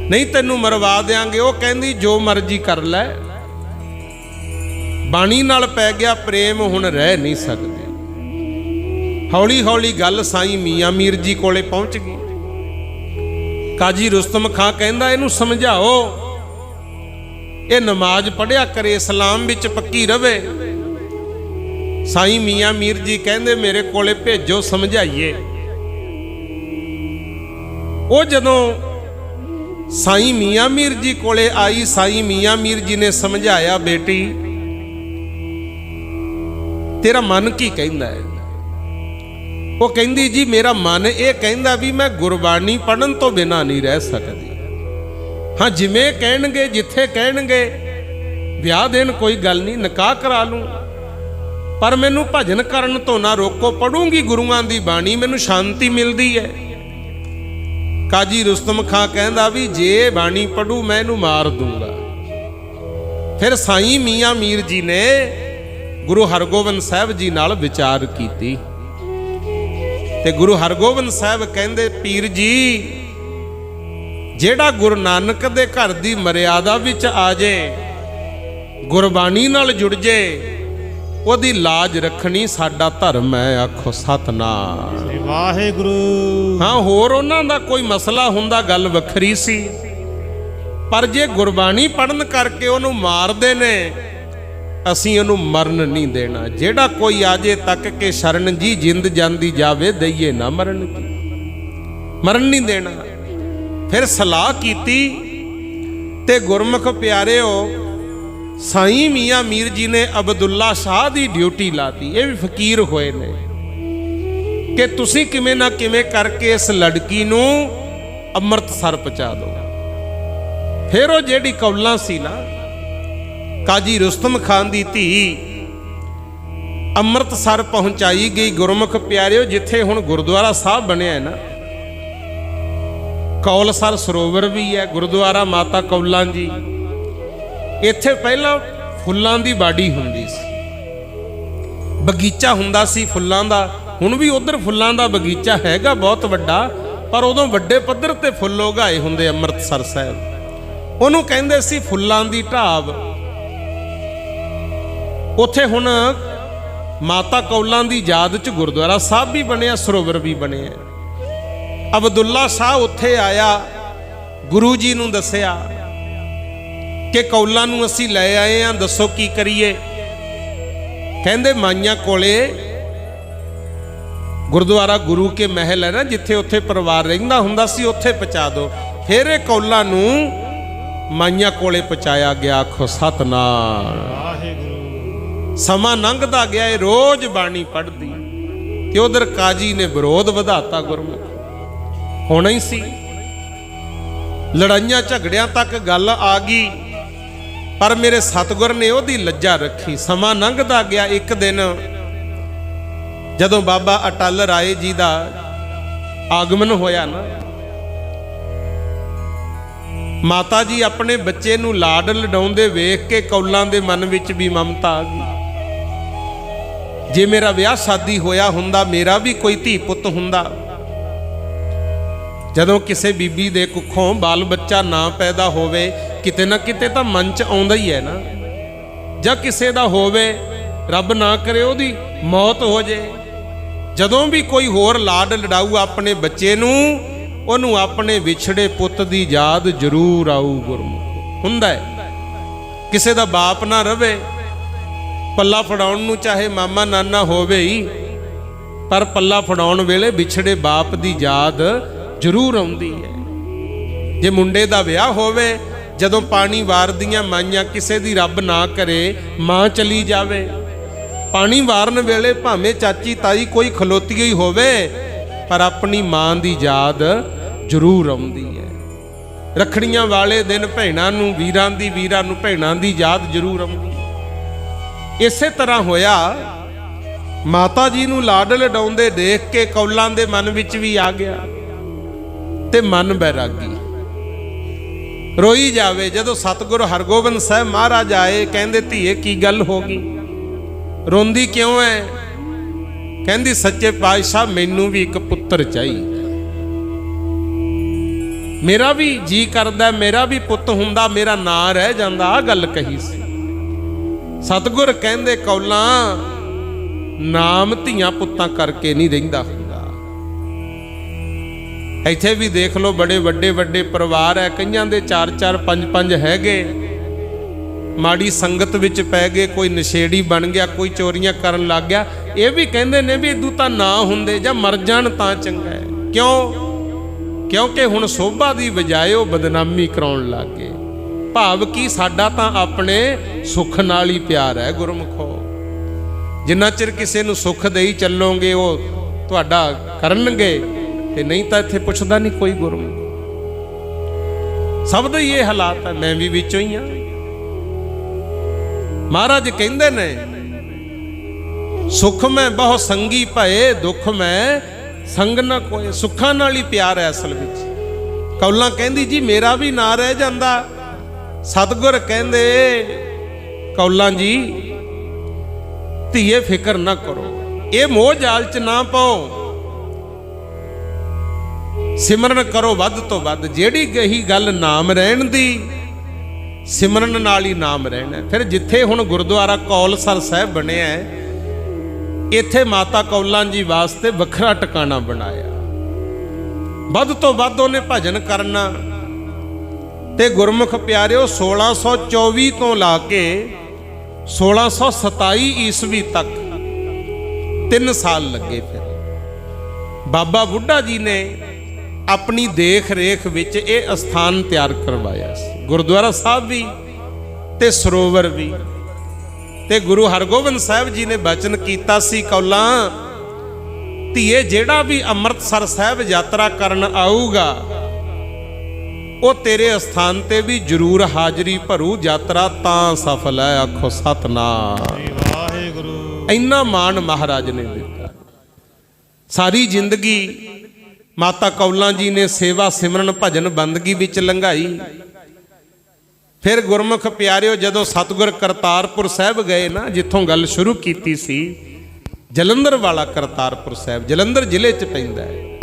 ਨਹੀਂ ਤੈਨੂੰ ਮਰਵਾ ਦੇਾਂਗੇ ਉਹ ਕਹਿੰਦੀ, ਜੋ ਮਰਜ਼ੀ ਕਰ ਲੈ। ਬਾਣੀ ਨਾਲ ਪੈ ਗਿਆ ਪ੍ਰੇਮ, ਹੁਣ ਰਹਿ ਨਹੀਂ ਸਕਦੇ। ਹੌਲੀ ਹੌਲੀ ਗੱਲ ਸਾਈ ਮੀਆਂ ਮੀਰ ਜੀ ਕੋਲੇ ਪਹੁੰਚ ਗਈ। ਕਾਜੀ ਰੁਸਤਮ ਖਾਂ ਕਹਿੰਦਾ, ਇਹਨੂੰ ਸਮਝਾਓ। ਇਹ ਨਮਾਜ਼ ਪੜਿਆ ਕਰੇ ਇਸਲਾਮ ਵਿੱਚ ਪੱਕੀ ਰਵੇ। ਸਾਈ ਮੀਆਂ ਮੀਰ ਜੀ ਕਹਿੰਦੇ, ਮੇਰੇ ਕੋਲੇ ਭੇਜੋ, ਸਮਝਾਈਏ। ਉਹ ਜਦੋਂ ਸਾਈਂ ਮੀਆਂ ਮੀਰ ਜੀ ਕੋਲੇ ਆਈ, ਸਾਈਂ ਮੀਆਂ ਮੀਰ ਜੀ ਨੇ ਸਮਝਾਇਆ, ਬੇਟੀ, ਤੇਰਾ ਮਨ ਕੀ ਕਹਿੰਦਾ ਹੈ? ਉਹ ਕਹਿੰਦੀ, ਜੀ, ਮੇਰਾ ਮਨ ਇਹ ਕਹਿੰਦਾ ਵੀ ਮੈਂ ਗੁਰਬਾਣੀ ਪੜਨ ਤੋਂ ਬਿਨਾ ਨਹੀਂ ਰਹਿ ਸਕਦੀ। ਹਾਂ, ਜਿਵੇਂ ਕਹਿਣਗੇ, ਜਿੱਥੇ ਕਹਿਣਗੇ, ਵਿਆਹ ਦੇਣ ਕੋਈ ਗੱਲ ਨਹੀਂ, ਨਿਕਾਹ ਕਰਾ ਲੂੰ। ਪਰ ਮੈਨੂੰ ਭਜਨ ਕਰਨ ਤੋਂ ਨਾ ਰੋਕੋ, ਪੜੂੰਗੀ ਗੁਰੂਆਂ ਦੀ ਬਾਣੀ, ਮੈਨੂੰ ਸ਼ਾਂਤੀ ਮਿਲਦੀ ਹੈ। ਕਾਜੀ ਰੁਸਤਮ ਖਾਂ ਕਹਿੰਦਾ ਵੀ ਜੇ ਬਾਣੀ ਪੜੂ ਮੈਂ ਇਹਨੂੰ ਮਾਰ ਦੂੰਗਾ। ਫਿਰ ਸਾਈਂ ਮੀਆਂ ਮੀਰ ਜੀ ਨੇ ਗੁਰੂ ਹਰਗੋਬਿੰਦ ਸਾਹਿਬ ਜੀ ਨਾਲ ਵਿਚਾਰ ਕੀਤੀ। ਤੇ ਗੁਰੂ ਹਰਗੋਬਿੰਦ ਸਾਹਿਬ ਕਹਿੰਦੇ, ਪੀਰ ਜੀ, ਜਿਹੜਾ ਗੁਰੂ ਨਾਨਕ ਦੇ ਘਰ ਦੀ ਮਰਿਆਦਾ ਵਿੱਚ ਆ ਜੇ, ਗੁਰਬਾਣੀ ਨਾਲ ਜੁੜ ਜੇ ਉਹਦੀ ਲਾਜ ਰੱਖਣੀ ਸਾਡਾ ਧਰਮ ਹੈ ਆਖੋ ਸਤਨਾਮ। ਵਾਹਿਗੁਰੂ। ਹਾਂ ਹੋਰ ਉਹਨਾਂ ਦਾ ਕੋਈ ਮਸਲਾ ਹੁੰਦਾ ਗੱਲ ਵੱਖਰੀ ਸੀ। ਪਰ ਜੇ ਗੁਰਬਾਣੀ ਪੜਨ ਕਰਕੇ ਉਹਨੂੰ ਮਾਰਦੇ ਨੇ ਅਸੀਂ ਉਹਨੂੰ ਮਰਨ ਨਹੀਂ ਦੇਣਾ। ਜਿਹੜਾ ਕੋਈ ਆਜੇ ਤੱਕ ਕੇ ਸ਼ਰਨ ਜੀ ਜਿੰਦ ਜਾਂਦੀ ਜਾਵੇ ਦਈਏ ਨਾ ਮਰਨ ਕੀ ਮਰਨ ਨਹੀਂ ਦੇਣਾ। ਫਿਰ ਸਲਾਹ ਕੀਤੀ ਤੇ ਗੁਰਮੁਖ ਪਿਆਰਿਓ ਸਾਈਂ ਮੀਆਂ ਮੀਰ ਜੀ ਨੇ ਅਬਦੁੱਲਾ ਸ਼ਾਹ ਦੀ ਡਿਊਟੀ ਲਾਤੀ। ਇਹ ਵੀ ਫਕੀਰ ਹੋਏ ਨੇ। ਕਿ ਤੁਸੀਂ ਕਿਵੇਂ ਨਾ ਕਿਵੇਂ ਕਰਕੇ ਇਸ ਲੜਕੀ ਨੂੰ ਅੰਮ੍ਰਿਤਸਰ ਪਹੁੰਚਾ ਦਿਓ ਫਿਰ ਉਹ ਜਿਹੜੀ ਕੌਲਾਂ ਸੀ ਨਾ, ਕਾਜੀ ਰੁਸਤਮ ਖਾਨ ਦੀ ਧੀ, ਅੰਮ੍ਰਿਤਸਰ ਪਹੁੰਚਾਈ ਗਈ ਗੁਰਮੁਖ ਪਿਆਰਿਓ, ਜਿੱਥੇ ਹੁਣ ਗੁਰਦੁਆਰਾ ਸਾਹਿਬ ਬਣਿਆ ਹੈ ਨਾ। ਕੌਲਸਰ ਸਰੋਵਰ ਵੀ ਹੈ, ਗੁਰਦੁਆਰਾ ਮਾਤਾ ਕੌਲਾਂ ਜੀ। ਇੱਥੇ ਪਹਿਲਾਂ ਫੁੱਲਾਂ ਦੀ ਬਾੜੀ ਹੁੰਦੀ ਸੀ। ਬਗੀਚਾ ਹੁੰਦਾ ਸੀ ਫੁੱਲਾਂ ਦਾ। ਹੁਣ ਵੀ ਉਧਰ ਫੁੱਲਾਂ ਦਾ ਬਗੀਚਾ ਹੈਗਾ ਬਹੁਤ ਵੱਡਾ, ਪਰ ਉਦੋਂ ਵੱਡੇ ਪੱਧਰ ਤੇ ਫੁੱਲ ਉਗਾਏ ਹੁੰਦੇ ਅੰਮ੍ਰਿਤਸਰ ਸਾਹਿਬ। ਉਹਨੂੰ ਕਹਿੰਦੇ ਸੀ ਫੁੱਲਾਂ ਦੀ ਢਾਬ। ਉੱਥੇ ਹੁਣ ਮਾਤਾ ਕੌਲਾਂ ਦੀ ਯਾਦ ਚ ਗੁਰਦੁਆਰਾ ਸਾਹਿਬ ਵੀ ਬਣਿਆ, ਸਰੋਵਰ ਵੀ ਬਣਿਆ। ਅਬਦੁੱਲਾ ਸ਼ਾਹ ਉੱਥੇ ਆਇਆ, ਗੁਰੂ ਜੀ ਨੂੰ ਦੱਸਿਆ ਕਿ ਕੌਲਾਂ ਨੂੰ ਅਸੀਂ ਲੈ ਆਏ ਆਂ, ਦੱਸੋ ਕੀ ਕਰੀਏ? ਕਹਿੰਦੇ ਮਾਈਆਂ ਕੋਲੇ ਗੁਰਦੁਆਰਾ ਗੁਰੂ ਕੇ ਮਹਿਲ ਹੈ ਨਾ, ਜਿੱਥੇ ਉੱਥੇ ਪਰਿਵਾਰ ਰਹਿੰਦਾ ਹੁੰਦਾ ਸੀ, ਉੱਥੇ ਪਹੁੰਚਾ ਦਿਓ। ਫਿਰ ਇਹ ਕੌਲਾਂ ਨੂੰ ਮਾਈਆਂ ਕੋਲੇ ਪਹੁੰਚਾਇਆ ਗਿਆ, ਆਖੋ, ਸਤਨਾਮ। ਵਾਹਿਗੁਰੂ ਸਮਾਂ ਲੰਘਦਾ ਗਿਆ, ਇਹ ਰੋਜ਼ ਬਾਣੀ ਪੜ੍ਹਦੀ। ਤੇ ਉਧਰ ਕਾਜੀ ਨੇ ਵਿਰੋਧ ਵਧਾਤਾ ਗੁਰਮੁਖ। ਹੋਣਾ ਹੀ ਸੀ। ਲੜਾਈਆਂ ਝਗੜਿਆਂ ਤੱਕ ਗੱਲ ਆ ਗਈ। ਪਰ ਮੇਰੇ ਸਤਿਗੁਰ ਨੇ ਉਹਦੀ ਲੱਜਾ ਰੱਖੀ, ਸਮਾਂ ਲੰਘਦਾ ਗਿਆ ਇੱਕ ਦਿਨ। ਜਦੋਂ ਬਾਬਾ ਅਟਲ ਰਾਏ ਜੀ ਦਾ ਆਗਮਨ ਹੋਇਆ ਨਾ, ਮਾਤਾ ਜੀ ਆਪਣੇ ਬੱਚੇ ਨੂੰ ਲਾਡ ਲਡਾਉਂਦੇ ਵੇਖ ਕੇ ਕੌਲਾਂ ਦੇ ਮਨ ਵਿੱਚ ਵੀ ਮਮਤਾ ਆ ਗਈ। ਜੇ ਮੇਰਾ ਵਿਆਹ ਸ਼ਾਦੀ ਹੋਇਆ ਹੁੰਦਾ, ਮੇਰਾ ਵੀ ਕੋਈ ਧੀ ਪੁੱਤ ਹੁੰਦਾ। ਜਦੋਂ ਕਿਸੇ ਬੀਬੀ ਦੇ ਕੁੱਖੋਂ ਬਾਲ ਬੱਚਾ ਨਾ ਪੈਦਾ ਹੋਵੇ, ਕਿਤੇ ਨਾ ਕਿਤੇ ਤਾਂ ਮਨ ਚ ਆਉਂਦਾ ਹੀ ਹੈ ਨਾ। ਜਾਂ ਕਿਸੇ ਦਾ ਹੋਵੇ, ਰੱਬ ਨਾ ਕਰੇ ਉਹਦੀ ਮੌਤ ਹੋ ਜੇ। ਜਦੋਂ ਵੀ ਕੋਈ ਹੋਰ ਲਾਡ ਲੜਾਊ ਆਪਣੇ ਬੱਚੇ ਨੂੰ, ਉਹਨੂੰ ਆਪਣੇ ਵਿਛੜੇ ਪੁੱਤ ਦੀ ਯਾਦ ਜ਼ਰੂਰ ਆਊ ਗੁਰਮੁਖ। ਹੁੰਦਾ ਹੈ। ਕਿਸੇ ਦਾ ਬਾਪ ਨਾ ਰਵੇ, ਪੱਲਾ ਫੜਾਉਣ ਨੂੰ ਚਾਹੇ ਮਾਮਾ ਨਾਨਾ ਹੋਵੇ ਹੀ, ਪਰ ਪੱਲਾ ਫੜਾਉਣ ਵੇਲੇ ਵਿਛੜੇ ਬਾਪ ਦੀ ਯਾਦ ਜ਼ਰੂਰ ਆਉਂਦੀ ਹੈ। ਜੇ ਮੁੰਡੇ ਦਾ ਵਿਆਹ ਹੋਵੇ, ਜਦੋਂ ਪਾਣੀ ਵਾਰਦੀਆਂ ਮਾਈਆਂ ਕਿਸੇ ਦੀ ਰੱਬ ਨਾ ਕਰੇ, ਮਾਂ ਚਲੀ ਜਾਵੇ। ਪਾਣੀ ਵਾਰਨ ਵੇਲੇ ਭਾਵੇਂ ਚਾਚੀ ਤਾਈ ਕੋਈ ਖਲੋਤੀ ਹੀ ਹੋਵੇ, ਪਰ ਆਪਣੀ ਮਾਂ ਦੀ ਯਾਦ ਜ਼ਰੂਰ ਆਉਂਦੀ ਹੈ। ਰਖੜੀਆਂ ਵਾਲੇ ਦਿਨ ਭੈਣਾਂ ਨੂੰ, ਵੀਰਾਂ ਦੀ ਵੀਰਾਂ ਨੂੰ, ਭੈਣਾਂ ਦੀ ਯਾਦ ਜ਼ਰੂਰ ਆਉਂਦੀ ਹੈ। ਇਸੇ ਤਰ੍ਹਾਂ ਹੋਇਆ, ਮਾਤਾ ਜੀ ਨੂੰ ਲਾਡ ਲਡਾਉਂਦੇ ਦੇਖ ਕੇ ਕੌਲਾਂ ਦੇ ਮਨ ਵਿੱਚ ਵੀ ਆ ਗਿਆ। ਤੇ ਮਨ ਬੈਰਾਗੀ। ਰੋਈ ਜਾਵੇ ਜਦੋਂ ਸਤਿਗੁਰ ਹਰਗੋਬਿੰਦ ਸਾਹਿਬ ਮਹਾਰਾਜ ਆਏ, ਕਹਿੰਦੇ, ਧੀਏ, ਕੀ ਗੱਲ ਹੋ ਗਈ? ਰੋਂਦੀ ਕਿਉਂ ਐ? ਕਹਿੰਦੀ, ਸੱਚੇ ਪਾਤਸ਼ਾਹ, ਮੈਨੂੰ ਵੀ ਇੱਕ ਪੁੱਤਰ ਚਾਹੀਦਾ। ਮੇਰਾ ਵੀ ਜੀ ਕਰਦਾ, ਮੇਰਾ ਵੀ ਪੁੱਤ ਹੁੰਦਾ, ਮੇਰਾ ਨਾਂ ਰਹਿ ਜਾਂਦਾ। ਆ ਗੱਲ ਕਹੀ ਸੀ। ਸਤਿਗੁਰ ਕਹਿੰਦੇ, ਕੌਲਾਂ, ਨਾਮ ਧੀਆਂ ਪੁੱਤਾਂ ਕਰਕੇ ਨਹੀਂ ਰਹਿੰਦਾ। ਇੱਥੇ ਵੀ ਦੇਖ ਲਓ ਬੜੇ ਵੱਡੇ ਵੱਡੇ ਪਰਿਵਾਰ ਹੈ, ਕਈਆਂ ਦੇ 4 4 5 5 ਹੈਗੇ ਮਾੜੀ ਸੰਗਤ ਵਿੱਚ ਪੈ ਗਏ, ਕੋਈ ਨਸ਼ੇੜੀ ਬਣ ਗਿਆ, ਕੋਈ ਚੋਰੀਆਂ ਕਰਨ ਲੱਗ ਗਿਆ। ਇਹ ਵੀ ਕਹਿੰਦੇ ਨੇ ਵੀ ਇਦੂ ਤਾਂ ਨਾ ਹੁੰਦੇ ਜਾਂ ਮਰ ਜਾਣ ਤਾਂ ਚੰਗਾ ਹੈ। ਕਿਉਂ? ਕਿਉਂਕਿ ਹੁਣ ਸੋਭਾ ਦੀ ਬਜਾਏ ਉਹ ਬਦਨਾਮੀ ਕਰਾਉਣ ਲੱਗ ਗਏ। ਭਾਵ ਕੀ ਸਾਡਾ ਤਾਂ ਆਪਣੇ ਸੁੱਖ ਨਾਲ ਹੀ ਪਿਆਰ ਹੈ, ਗੁਰਮੁਖੋ। ਜਿੰਨਾ ਚਿਰ ਕਿਸੇ ਨੂੰ ਸੁੱਖ ਦੇਈ ਚੱਲੋਗੇ, ਉਹ ਤੁਹਾਡਾ ਕਰਨਗੇ। ਤੇ ਨਹੀਂ ਤਾਂ ਇੱਥੇ ਪੁੱਛਦਾ ਨਹੀਂ ਕੋਈ ਗੁਰੂ। ਸਭ ਦਾ ਹੀ ਇਹ ਹਾਲਾਤ ਹੈ ਮੈਂ ਵੀ ਵਿੱਚੋਂ ਹੀ ਆ। ਮਹਾਰਾਜ ਕਹਿੰਦੇ ਨੇ, ਸੁਖ ਮੈਂ ਬਹੁ ਸੰਗੀ ਭਏ, ਦੁੱਖ ਮੈਂ ਸੰਗ ਨਾ ਕੋਏ। ਸੁੱਖਾਂ ਨਾਲ ਹੀ ਪਿਆਰ ਹੈ ਅਸਲ ਵਿੱਚ। ਕੌਲਾਂ ਕਹਿੰਦੀ, ਜੀ, ਮੇਰਾ ਵੀ ਨਾ ਰਹਿ ਜਾਂਦਾ। ਸਤਗੁਰ ਕਹਿੰਦੇ, ਕੌਲਾਂ ਜੀ, ਧੀਏ, ਫਿਕਰ ਨਾ ਕਰੋ। ਇਹ ਮੋਹ ਜਾਲ ਚ ਨਾ ਪਾਓ। ਸਿਮਰਨ ਕਰੋ ਵੱਧ ਤੋਂ ਵੱਧ। ਜਿਹੜੀ ਗਹੀ ਗੱਲ ਨਾਮ ਰਹਿਣ ਦੀ ਸਿਮਰਨ ਨਾਲ ਹੀ ਨਾਮ ਰਹਿਣਾ ਫਿਰ ਜਿੱਥੇ ਹੁਣ ਗੁਰਦੁਆਰਾ ਕੌਲਸਰ ਸਾਹਿਬ ਬਣਿਆ ਹੈ, ਇੱਥੇ ਮਾਤਾ ਕੌਲਾਂ ਜੀ ਵਾਸਤੇ ਵੱਖਰਾ ਟਿਕਾਣਾ ਬਣਾਇਆ। ਵੱਧ ਤੋਂ ਵੱਧ ਉਹਨੇ ਭਜਨ ਕਰਨਾ। ਤੇ ਗੁਰਮੁਖ ਪਿਆਰਿਓ 1624 ਤੋਂ ਲਾ ਕੇ 1627 ਈਸਵੀ ਤੱਕ 3 ਸਾਲ ਲੱਗੇ ਫਿਰ। ਬਾਬਾ ਬੁੱਢਾ ਜੀ ਨੇ ਆਪਣੀ ਦੇਖ ਰੇਖ ਵਿੱਚ ਇਹ ਅਸਥਾਨ ਤਿਆਰ ਕਰਵਾਇਆ ਸੀ। ਗੁਰਦੁਆਰਾ ਸਾਹਿਬ ਵੀ ਤੇ ਸਰੋਵਰ ਵੀ। ਤੇ ਗੁਰੂ ਹਰਗੋਬਿੰਦ ਸਾਹਿਬ ਜੀ ਨੇ ਬਚਨ ਕੀਤਾ ਸੀ ਕੌਲਾਂ ਧੀਏ ਜਿਹੜਾ ਵੀ ਅੰਮ੍ਰਿਤਸਰ ਸਾਹਿਬ ਯਾਤਰਾ ਕਰਨ ਆਊਗਾ ਉਹ ਤੇਰੇ ਅਸਥਾਨ ਤੇ ਵੀ ਜ਼ਰੂਰ ਹਾਜ਼ਰੀ ਭਰੂ ਯਾਤਰਾ ਤਾਂ ਸਫਲ ਹੈ ਆਖੋ ਸਤਨਾਮ। ਵਾਹਿਗੁਰੂ। ਇੰਨਾ ਮਾਣ ਮਹਾਰਾਜ ਨੇ ਦਿੱਤਾ। ਸਾਰੀ ਜ਼ਿੰਦਗੀ ਮਾਤਾ ਕੌਲਾਂ ਜੀ ਨੇ ਸੇਵਾ ਸਿਮਰਨ ਭਜਨ ਬੰਦਗੀ ਵਿੱਚ ਲੰਘਾਈ। ਫਿਰ ਗੁਰਮੁਖ ਪਿਆਰਿਓ, ਜਦੋਂ ਸਤਿਗੁਰ ਕਰਤਾਰਪੁਰ ਸਾਹਿਬ ਗਏ ਨਾ, ਜਿੱਥੋਂ ਗੱਲ ਸ਼ੁਰੂ ਕੀਤੀ ਸੀ, ਜਲੰਧਰ ਵਾਲਾ ਕਰਤਾਰਪੁਰ ਸਾਹਿਬ, ਜਲੰਧਰ ਜ਼ਿਲ੍ਹੇ 'ਚ ਪੈਂਦਾ ਹੈ।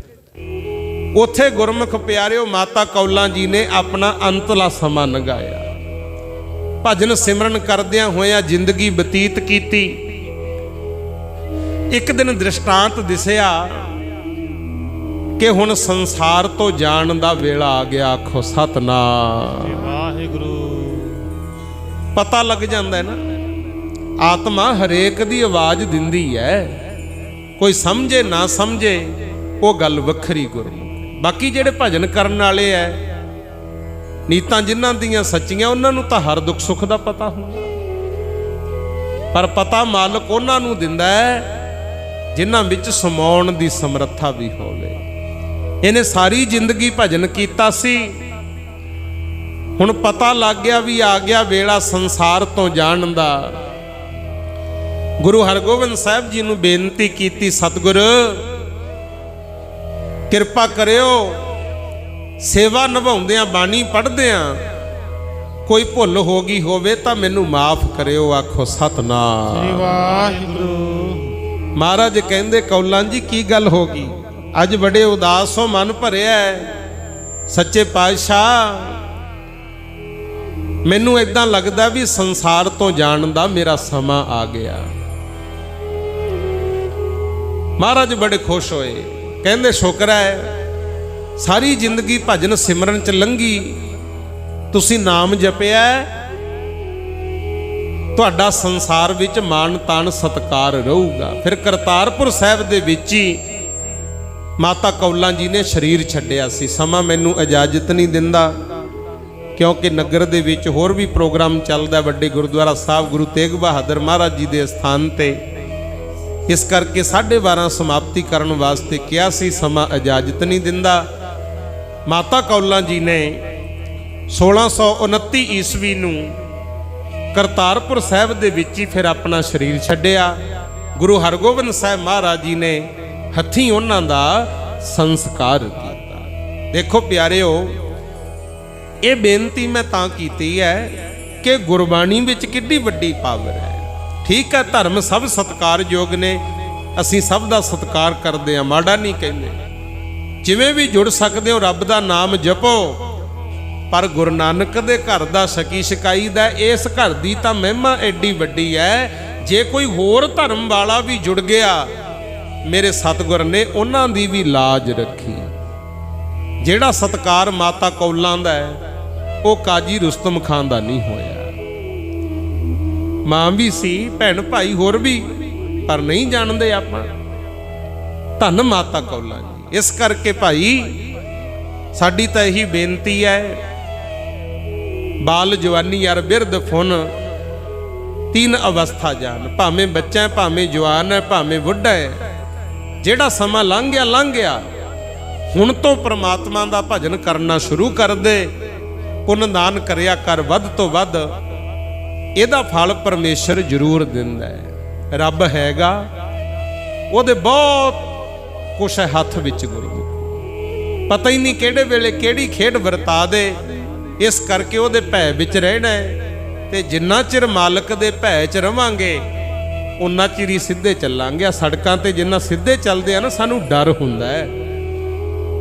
ਉੱਥੇ ਗੁਰਮੁਖ ਪਿਆਰਿਓ, ਮਾਤਾ ਕੌਲਾਂ ਜੀ ਨੇ ਆਪਣਾ ਅੰਤਲਾ ਸਮਾਂ ਲੰਘਾਇਆ। ਭਜਨ ਸਿਮਰਨ ਕਰਦਿਆਂ ਹੋਇਆਂ ਜ਼ਿੰਦਗੀ ਬਤੀਤ ਕੀਤੀ। ਇੱਕ ਦਿਨ ਦ੍ਰਿਸ਼ਟਾਂਤ ਦਿਸਿਆ ਕਿ ਹੁਣ ਸੰਸਾਰ ਤੋਂ ਜਾਣ ਦਾ ਵੇਲਾ ਆ ਗਿਆ ਆਖੋ ਸਤਨਾਮ। ਵਾਹਿਗੁਰੂ। ਪਤਾ ਲੱਗ ਜਾਂਦਾ ਹੈ ਨਾ ਆਤਮਾ ਹਰੇਕ ਦੀ ਆਵਾਜ਼ ਦਿੰਦੀ ਹੈ। ਕੋਈ ਸਮਝੇ ਨਾ ਸਮਝੇ ਉਹ ਗੱਲ ਵੱਖਰੀ ਗੁਰਮੁਖ ਬਾਕੀ ਜਿਹੜੇ ਭਜਨ ਕਰਨ ਵਾਲੇ ਐ ਨੀਤਾਂ ਜਿਨ੍ਹਾਂ ਦੀਆਂ ਸੱਚੀਆਂ ਉਹਨਾਂ ਨੂੰ ਤਾਂ ਹਰ ਦੁੱਖ ਸੁੱਖ ਦਾ ਪਤਾ ਹੁੰਦਾ। ਪਰ ਪਤਾ ਮਾਲਕ ਉਹਨਾਂ ਨੂੰ ਦਿੰਦਾ ਹੈ ਜਿਨ੍ਹਾਂ ਵਿੱਚ ਸਮਾਉਣ ਦੀ ਸਮਰੱਥਾ ਵੀ ਹੋਵੇ। ਇਹਨੇ ਸਾਰੀ ਜ਼ਿੰਦਗੀ ਭਜਨ ਕੀਤਾ ਸੀ। ਹੁਣ ਪਤਾ ਲੱਗ ਗਿਆ ਵੀ ਆ ਗਿਆ ਵੇਲਾ ਸੰਸਾਰ ਤੋਂ ਜਾਣ ਦਾ। ਗੁਰੂ ਹਰਗੋਬਿੰਦ ਸਾਹਿਬ ਜੀ ਨੂੰ ਬੇਨਤੀ ਕੀਤੀ ਸਤਿਗੁਰ ਕਿਰਪਾ ਕਰਿਓ ਸੇਵਾ ਨਿਭਾਉਂਦਿਆਂ ਬਾਣੀ ਪੜ੍ਹਦਿਆਂ ਕੋਈ ਭੁੱਲ ਹੋ ਗਈ ਹੋਵੇ ਤਾਂ ਮੈਨੂੰ ਮਾਫ ਕਰਿਓ ਆਖੋ ਸਤਨਾਮ। ਸ੍ਰੀ ਵਾਹਿਗੁਰੂ। ਮਹਾਰਾਜ ਕਹਿੰਦੇ ਕੌਲਾਂ ਜੀ ਕੀ ਗੱਲ ਹੋ ਗਈ? ਅੱਜ ਬੜੇ ਉਦਾਸ ਹੋ ਮਨ ਭਰਿਆ ਸੱਚੇ ਪਾਤਸ਼ਾਹ, ਮੈਨੂੰ ਇਦਾਂ ਲੱਗਦਾ ਵੀ ਸੰਸਾਰ ਤੋਂ ਜਾਣ ਦਾ ਮੇਰਾ ਸਮਾਂ ਆ ਗਿਆ। ਮਹਾਰਾਜ ਬੜੇ ਖੁਸ਼ ਹੋਏ। ਕਹਿੰਦੇ, ਸ਼ੁਕਰ ਹੈ, ਸਾਰੀ ਜ਼ਿੰਦਗੀ ਭਜਨ ਸਿਮਰਨ ਚ ਲੰਘੀ। ਤੁਸੀਂ ਨਾਮ ਜਪਿਆ ਤੁਹਾਡਾ ਸੰਸਾਰ ਵਿੱਚ ਮਾਣ ਤਾਣ ਸਤਕਾਰ ਰਹੂਗਾ। ਫਿਰ ਕਰਤਾਰਪੁਰ ਸਾਹਿਬ ਦੇ ਵਿੱਚ ਹੀ ਮਾਤਾ ਕੌਲਾਂ ਜੀ ਨੇ ਸਰੀਰ ਛੱਡਿਆ ਸੀ। ਸਮਾਂ ਮੈਨੂੰ ਇਜਾਜ਼ਤ ਨਹੀਂ ਦਿੰਦਾ, ਕਿਉਂਕਿ ਨਗਰ ਦੇ ਵਿੱਚ ਹੋਰ ਵੀ ਪ੍ਰੋਗਰਾਮ ਚੱਲਦਾ ਵੱਡੇ ਗੁਰਦੁਆਰਾ ਸਾਹਿਬ ਗੁਰੂ ਤੇਗ ਬਹਾਦਰ ਮਹਾਰਾਜ ਜੀ ਦੇ ਸਥਾਨ ਤੇ। ਇਸ ਕਰਕੇ 12:30 ਸਮਾਪਤੀ ਕਰਨ ਵਾਸਤੇ ਕਿਹਾ ਸੀ, ਸਮਾਂ ਇਜਾਜ਼ਤ ਨਹੀਂ ਦਿੰਦਾ। ਮਾਤਾ ਕੌਲਾਂ ਜੀ ਨੇ 1629 ਈਸਵੀ ਨੂੰ ਕਰਤਾਰਪੁਰ ਸਾਹਿਬ ਦੇ ਵਿੱਚ ਹੀ ਫਿਰ ਆਪਣਾ ਸਰੀਰ ਛੱਡਿਆ। ਗੁਰੂ ਹਰਗੋਬਿੰਦ ਸਾਹਿਬ ਮਹਾਰਾਜ ਜੀ ਨੇ ਹੱਥੀਂ ਉਹਨਾਂ ਦਾ ਸੰਸਕਾਰ ਕੀਤਾ। ਦੇਖੋ ਪਿਆਰਿਓ, ਇਹ ਬੇਨਤੀ ਮੈਂ ਤਾਂ ਕੀਤੀ ਹੈ ਕਿ ਗੁਰਬਾਣੀ ਵਿੱਚ ਕਿੰਨੀ ਵੱਡੀ ਪਾਵਰ ਹੈ। ਠੀਕ ਹੈ, ਧਰਮ ਸਭ ਸਤਿਕਾਰਯੋਗ ਨੇ, ਅਸੀਂ ਸਭ ਦਾ ਸਤਿਕਾਰ ਕਰਦੇ ਹਾਂ, ਮਾੜਾ ਨਹੀਂ ਕਹਿੰਦੇ। ਜਿਵੇਂ ਵੀ ਜੁੜ ਸਕਦੇ ਹੋ, ਰੱਬ ਦਾ ਨਾਮ ਜਪੋ, ਪਰ ਗੁਰੂ ਨਾਨਕ ਦੇ ਘਰ ਦਾ ਸਕੀ ਸ਼ਿਕਾਈ ਦਾ, ਇਸ ਘਰ ਦੀ ਤਾਂ ਮਹਿਮਾ ਐਡੀ ਵੱਡੀ ਹੈ, ਜੇ ਕੋਈ ਹੋਰ ਧਰਮ ਵਾਲਾ ਵੀ ਜੁੜ ਗਿਆ ਮੇਰੇ ਸਤਿਗੁਰ ਨੇ ਉਹਨਾਂ ਦੀ ਵੀ ਲਾਜ ਰੱਖੀ। ਜਿਹੜਾ ਸਤਕਾਰ ਮਾਤਾ ਕੌਲਾਂ ਦਾ ਹੈ, ਉਹ ਕਾਜੀ ਰੁਸਤਮ ਖਾਨ ਦਾ ਨਹੀਂ ਹੋਇਆ। ਮਾਂ ਵੀ ਸੀ, ਭੈਣ ਭਾਈ ਹੋਰ ਵੀ, ਪਰ ਨਹੀਂ ਜਾਣਦੇ ਆਪਾਂ। ਧੰਨ ਮਾਤਾ ਕੌਲਾਂ ਜੀ। ਇਸ ਕਰਕੇ ਭਾਈ, ਸਾਡੀ ਤਾਂ ਇਹੀ ਬੇਨਤੀ ਹੈ, ਬਾਲ ਜਵਾਨੀ ਯਾਰ ਬਿਰਧ ਫੁਨ, ਤਿੰਨ ਅਵਸਥਾ ਜਾਣ ਭਾਵੇਂ ਬੱਚਾ ਭਾਵੇਂ ਜਵਾਨ ਹੈ, ਭਾਵੇਂ ਬੁੱਢਾ ਹੈ ਜਿਹੜਾ ਸਮਾਂ ਲੰਘ ਗਿਆ ਲੰਘ ਗਿਆ ਹੁਣ ਤੋਂ ਪ੍ਰਮਾਤਮਾ ਦਾ ਭਜਨ ਕਰਨਾ ਸ਼ੁਰੂ ਕਰ ਦੇ। ਪੁੰਨ ਦਾਨ ਕਰਿਆ ਕਰ ਵੱਧ ਤੋਂ ਵੱਧ। ਇਹਦਾ ਫਲ ਪਰਮੇਸ਼ਰ ਜ਼ਰੂਰ ਦਿੰਦਾ ਹੈ। ਰੱਬ ਹੈਗਾ, ਉਹਦੇ ਬਹੁਤ ਕੁਛ ਹੈ ਹੱਥ ਵਿੱਚ ਗੁਰੂ। ਪਤਾ ਹੀ ਨਹੀਂ ਕਿਹੜੇ ਵੇਲੇ ਕਿਹੜੀ ਖੇਡ ਵਰਤਾ ਦੇ। ਇਸ ਕਰਕੇ ਉਹਦੇ ਭੈ ਵਿੱਚ ਰਹਿਣਾ ਹੈ ਤੇ ਜਿੰਨਾ ਚਿਰ ਮਾਲਕ ਦੇ ਭੈ 'ਚ ਰਵਾਂਗੇ ਉਨਾ ਚਿਰ ਹੀ ਸਿੱਧੇ ਚੱਲਾਂਗੇ। ਆ ਸੜਕਾਂ ਤੇ ਜਿੰਨਾ ਸਿੱਧੇ ਚੱਲਦੇ ਆ ਨਾ, ਸਾਨੂੰ ਡਰ ਹੁੰਦਾ ਹੈ।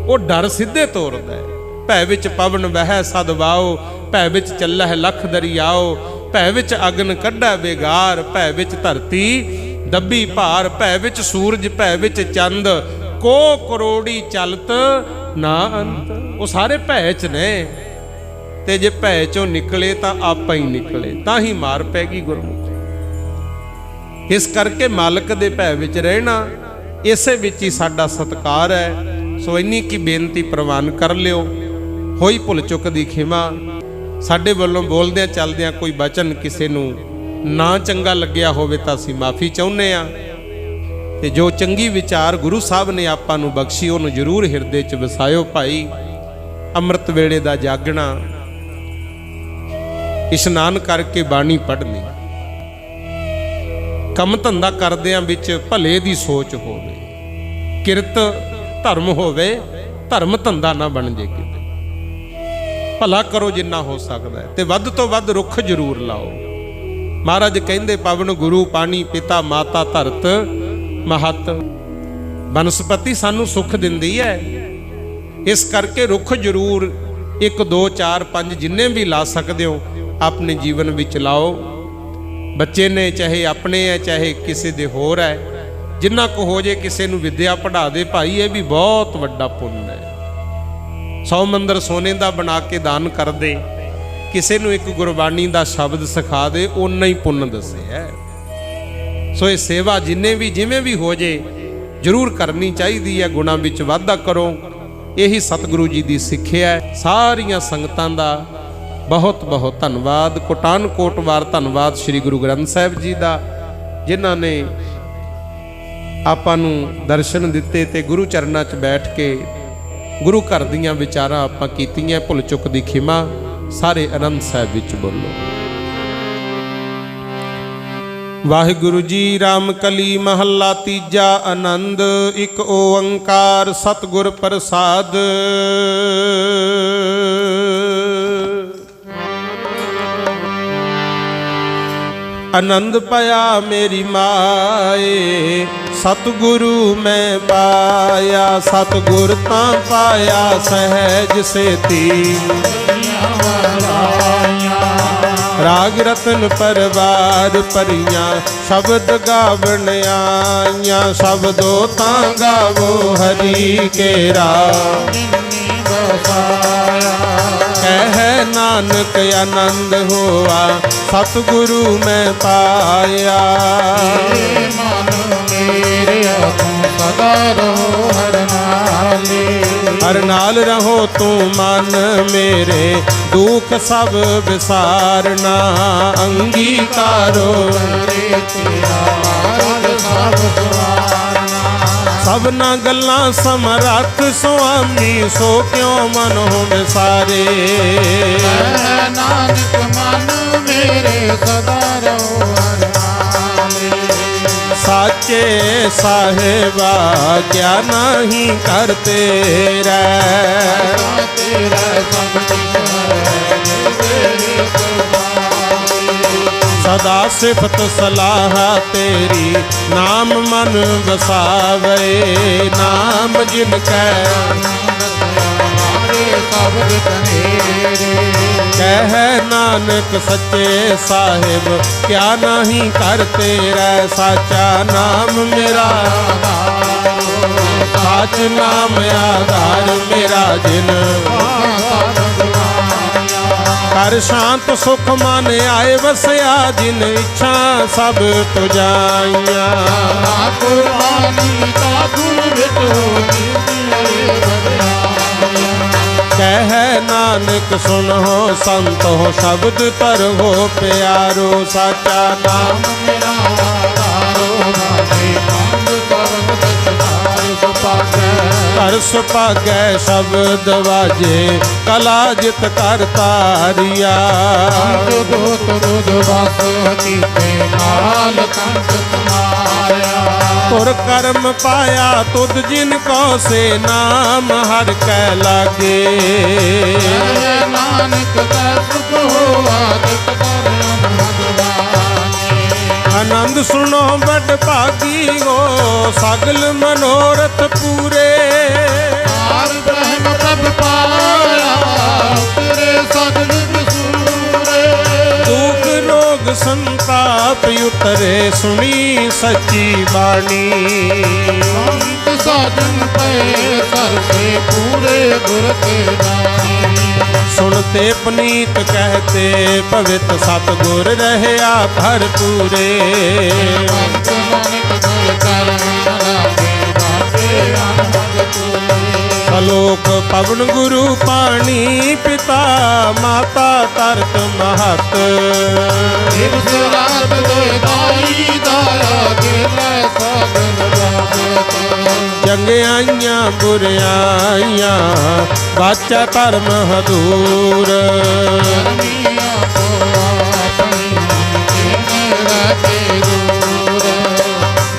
ਉਹ ਡਰ ਸਿੱਧੇ ਤੋਰਦਾ ਹੈ। ਭੈ ਵਿੱਚ ਪਵਨ ਵਹਿ ਸਦਵਾਓ ਭੈ ਵਿੱਚ ਚੱਲਹਿ ਲਖ ਦਰਿਆਓ, ਭੈ ਵਿੱਚ ਅਗਨ ਕੱਢਾ ਬੇਗਾਰ ਭੈ ਵਿੱਚ ਧਰਤੀ ਦੱਬੀ ਭਾਰ, ਭੈ ਵਿੱਚ ਸੂਰਜ, ਭੈ ਵਿੱਚ ਚੰਦ, ਕੋ ਕਰੋੜੀ ਚਲਤ ਨਾ ਅੰਤ। ਉਹ ਸਾਰੇ ਭੈ ਚ ਨੇ। ਤੇ ਜੇ ਭੈ ਚੋਂ ਨਿਕਲੇ ਤਾਂ ਆਪਾਂ ਹੀ ਨਿਕਲੇ। ਤਾਂ ਹੀ ਮਾਰ ਪੈਗੀ ਗੁਰਮੁਖ। ਇਸ ਕਰਕੇ ਮਾਲਕ ਦੇ ਭੈ ਵਿੱਚ ਰਹਿਣਾ ਇਸੇ ਵਿੱਚ ਹੀ ਸਾਡਾ ਸਤਕਾਰ ਹੈ। ਸੋ ਇੰਨੀ ਕੀ ਬੇਨਤੀ ਪ੍ਰਵਾਨ ਕਰ ਲਿਓ। ਹੋਈ ਭੁੱਲ ਚੁੱਕ ਦੀ ਖਿਮਾ। ਸਾਡੇ ਵੱਲੋਂ ਬੋਲਦਿਆਂ ਚੱਲਦਿਆਂ ਕੋਈ ਬਚਨ ਕਿਸੇ ਨੂੰ ਨਾ ਚੰਗਾ ਲੱਗਿਆ ਹੋਵੇ ਤਾਂ ਅਸੀਂ ਮਾਫੀ ਚਾਹੁੰਦੇ ਆ ਤੇ ਜੋ ਚੰਗੀ ਵਿਚਾਰ ਗੁਰੂ ਸਾਹਿਬ ਨੇ ਆਪਾਂ ਨੂੰ ਬਖਸ਼ੀ, ਉਹਨੂੰ ਜ਼ਰੂਰ ਹਿਰਦੇ 'ਚ ਵਸਾਇਓ ਭਾਈ। ਅੰਮ੍ਰਿਤ ਵੇਲੇ ਦਾ ਜਾਗਣਾ। ਇਸ਼ਨਾਨ ਕਰਕੇ ਬਾਣੀ ਪੜ੍ਹਨੀ। ਕੰਮ ਧੰਦਾ ਕਰਦਿਆਂ ਵਿੱਚ ਭਲੇ ਦੀ ਸੋਚ ਹੋਵੇ। ਕਿਰਤ ਧਰਮ ਹੋਵੇ, ਧਰਮ ਧੰਦਾ ਨਾ ਬਣ ਜੇ ਕਿਤੇ। ਭਲਾ ਕਰੋ ਜਿੰਨਾ ਹੋ ਸਕਦਾ ਹੈ ਤੇ ਵੱਧ ਤੋਂ ਵੱਧ ਰੁੱਖ ਜ਼ਰੂਰ ਲਾਓ। ਮਹਾਰਾਜ ਕਹਿੰਦੇ, ਪਵਨ ਗੁਰੂ, ਪਾਣੀ, ਪਿਤਾ, ਮਾਤਾ, ਧਰਤ, ਮਹਤ। ਬਨਸਪਤੀ ਸਾਨੂੰ ਸੁੱਖ ਦਿੰਦੀ ਹੈ। ਇਸ ਕਰਕੇ ਰੁੱਖ ਜ਼ਰੂਰ 1 2 4 5 ਜਿੰਨੇ ਵੀ ਲਾ ਸਕਦੇ ਹੋ, ਆਪਣੇ ਜੀਵਨ ਵਿੱਚ ਲਾਓ। ਬੱਚੇ ਨੇ, ਚਾਹੇ ਆਪਣੇ ਹੈ, ਚਾਹੇ ਕਿਸੇ ਦੇ ਹੋਰ ਹੈ, ਜਿੰਨਾ ਕੋ ਹੋ ਜੇ ਕਿਸੇ ਨੂੰ ਵਿਦਿਆ ਪੜ੍ਹਾ ਦੇ ਭਾਈ, ਇਹ ਵੀ ਬਹੁਤ ਵੱਡਾ ਪੁੰਨ ਹੈ। ਸੌ ਮੰਦਰ ਸੋਨੇ ਦਾ ਬਣਾ ਕੇ ਦਾਨ ਕਰ ਦੇ ਕਿਸੇ ਨੂੰ ਇੱਕ ਗੁਰਬਾਣੀ ਦਾ ਸ਼ਬਦ ਸਿਖਾ ਦੇ, ਓਨਾ ਹੀ ਪੁੰਨ ਦੱਸਿਆ ਸੋ ਇਹ ਸੇਵਾ ਜਿੰਨੇ ਵੀ, ਜਿਵੇਂ ਵੀ ਹੋ ਜੇ, ਜ਼ਰੂਰ ਕਰਨੀ ਚਾਹੀਦੀ ਹੈ, ਗੁਣਾ ਵਿੱਚ ਵਾਧਾ ਕਰੋ। ਇਹੀ ਸਤਿਗੁਰੂ ਜੀ ਦੀ ਸਿੱਖਿਆ ਹੈ, ਸਾਰੀਆਂ ਸੰਗਤਾਂ ਦਾ ਬਹੁਤ ਬਹੁਤ ਧੰਨਵਾਦ। ਕੋਟਾਨ ਕੋਟ ਵਾਰ ਧੰਨਵਾਦ ਸ੍ਰੀ ਗੁਰੂ ਗ੍ਰੰਥ ਸਾਹਿਬ ਜੀ ਦਾ, ਜਿਨ੍ਹਾਂ ਨੇ ਆਪਾਂ ਨੂੰ ਦਰਸ਼ਨ ਦਿੱਤੇ ਤੇ ਗੁਰੂ ਚਰਨਾਂ 'ਚ ਬੈਠ ਕੇ ਗੁਰੂ ਘਰ ਦੀਆਂ ਵਿਚਾਰਾਂ ਆਪਾਂ ਕੀਤੀਆਂ। ਭੁੱਲ ਚੁੱਕ ਦੀ ਖਿਮਾ ਸਾਰੇ ਅਨੰਦ ਸਾਹਿਬ ਵਿੱਚ ਬੋਲੋ। ਵਾਹਿਗੁਰੂ ਜੀ ਰਾਮ ਕਲੀ ਮਹੱਲਾ ਤੀਜਾ ਆਨੰਦ, ਇੱਕ ਓੰਕਾਰ ਸਤਿਗੁਰ ਪ੍ਰਸਾਦ। ਆਨੰਦ ਪਾਇਆ ਮੇਰੀ ਮਾਏ। ਸਤਿਗੁਰੂ ਮੈਂ ਪਾਇਆ, ਸਤਿਗੁਰ ਤਾਂ ਪਾਇਆ, ਸਹਿਜ ਸੇਤੀ। ਰਾਗ ਰਤਨ ਪਰਵਾਰ ਪਰੀਆਂ, ਸ਼ਬਦ ਗਾਵਣ ਆਈਆਂ, ਸ਼ਬਦੋ ਤਾਂ ਗਾਵੋ ਹਰੀ ਕੇਰਾ। ਕਹਿ ਨਾਨਕ ਆਨੰਦ ਹੋਆ ਸਤਿਗੁਰੂ ਮੈਂ ਪਾਇਆ। ਮਨ ਮੇਰੇ ਤੂੰ ਸਦਾ ਰਹੋ ਹਰ ਨਾਲੇ। ਹਰ ਨਾਲ ਰਹੋ ਤੂੰ ਮਨ ਮੇਰੇ ਦੁੱਖ ਸਭ ਵਿਸਾਰਨਾ। ਅੰਗੀਕਾਰੋ ਰੇ ਤੇਰਾ ਰੰਗ ਸਭ ਸੁਆਰਨਾ ਸਭਨਾ ਗੱਲਾਂ ਸਮਰੱਥ ਸੁਆਮੀ ਸੋ ਕਿਉ ਮਨ ਹੋ ਵਿਸਾਰੇ ਕਹਿ ਨਾਨਕ ਮਨ ਮੇਰੇ ਸਦਾ ਰਹੋ ਸਾਚੇ ਸਾਹਿਬਾ ਕਿਆ ਨਹੀਂ ਕਰਤੇ ਰਹਿ? ਤੇਰਾ ਸਭ ਸਦਾ ਸਿਫਤ ਸਲਾਹ ਤੇਰੀ ਨਾਮ ਮਨ ਵਸਾਵੇ ਨਾਮ ਜਿਨ ਕੈ। ਸ਼ਬਦ ਕਨੇਰੇ ਕਹਿ ਨਾਨਕ ਸੱਚੇ ਸਾਹਿਬ ਕਿਆ ਨਹੀਂ ਕਰ ਤੇਰਾ ਸਾਚਾ ਨਾਮ ਮੇਰਾ। ਸਾਚ ਨਾਮ ਆਧਾਰ ਮੇਰਾ ਜਿਨ। ਕਰ ਸ਼ਾਂਤ ਸੁਖ ਮਨ ਆਏ ਵਸਿਆ ਜਿਨ ਇੱਛਾ ਸਭ ਤੁਜਾਈਆਂ ਕੁਰਬਾਨੀ ਦਾ ਵਿਟੋ ਕਹਿ ਨਾਨਕ ਸੁਨੋ ਸੰਤੋ ਸ਼ਬਦ ਤਰਵੋ ਪਿਆਰੋ ਸਾਚਾ ਨਾਮ ਮੇਰਾ ਆਧਾਰੋ ਨਾਮੇ ਕਰ ਸੁਭਾਗੈ ਸ਼ਬਦ ਵਾਜੇ ਕਲਾ ਜਿਤ ਕਰ ਤਾਰਿਆ ਜੋ ਦੋਤ ਦੁਧ ਵਸ ਹਕੀਤੇ ਕਾਲ ਕੰਤ ਤੁਮਾਰਿਆ ਤੁਰ ਕਰਮ ਪਾਇਆ ਤੁਧ ਜਿਨ ਕੋ ਸੇ ਨਾਮ ਹਰ ਕੈ ਲਾਗੇ। ਨਾਨਕ ਕੈ ਸੁਖ ਹੋਆ ਆਨੰਦ ਸੁਣੋ ਵੱਡ ਭਾਗੀ ਹੋ ਸਗਲ ਮਨੋਰਥ ਪੂਰੇ। ਆਰ ਬ੍ਰਹਮ ਪ੍ਰਭ ਪਾਇਆ ਤੇਰੇ ਸਗਲ ਵਿਸੂਰੇ ਦੁਖ ਰੋਗ ਸੰਤਾਪ ਉਤਰੇ ਸੁਣੀ ਸੱਚੀ ਬਾਣੀ। ਸੰਤ ਸਾਜਨ ਪਏ ਸਰਸੇ ਪੂਰੇ ਗੁਰ ਤੇ ਜਾਣੀ ਸੁਣਤੇ ਪਨੀਤ ਕਹਤੇ ਰਹਿਆ ਭਰ ਪੂਰੇ ਸੰਤ ਨਾਨਕ ਗੁਰ ਚਰਨ ਲਾਗੇ ਬਾਟੇ ਅਨਹਦ ਤੁਲੇ ਸਲੋਕ ਪਵਨ ਗੁਰੂ ਪਾਣੀ ਪਿਤਾ ਮਾਤਾ ਤਰਤ ਮਹਤ। ਦਿਵਸ ਰਾਤ ਬਾਬਤ ਬੁਰਿਆਈਆਂ, ਬਾਚਾ ਧਰਮ ਹਦੂਰ ਕਰਮੀਆਂ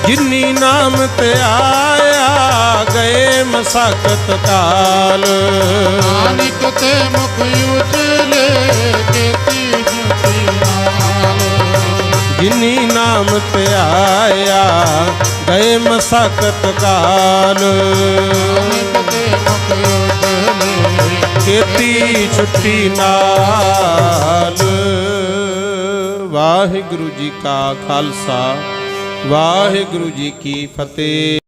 ਜਿਨੀ ਨਾਮ ਤੇ ਆਇਆ, ਗਏ ਮਸਕਤ ਕਾਲ ਨਾਨਕ ਤੇ ਮੁਖ ਉਚਲੇ ਕੀਤੀ। ਜਿਨੀ ਨਾਮ ਤੇ ਗਏ ਮਸਕਤ ਕਾਲ। ਨਾਨਕ ਛੁੱਟੀ ਨਾਲ। ਵਾਹਿਗੁਰੂ ਜੀ ਕਾ ਖਾਲਸਾ, ਵਾਹਿਗੁਰੂ ਜੀ ਕੀ ਫਤਿਹ।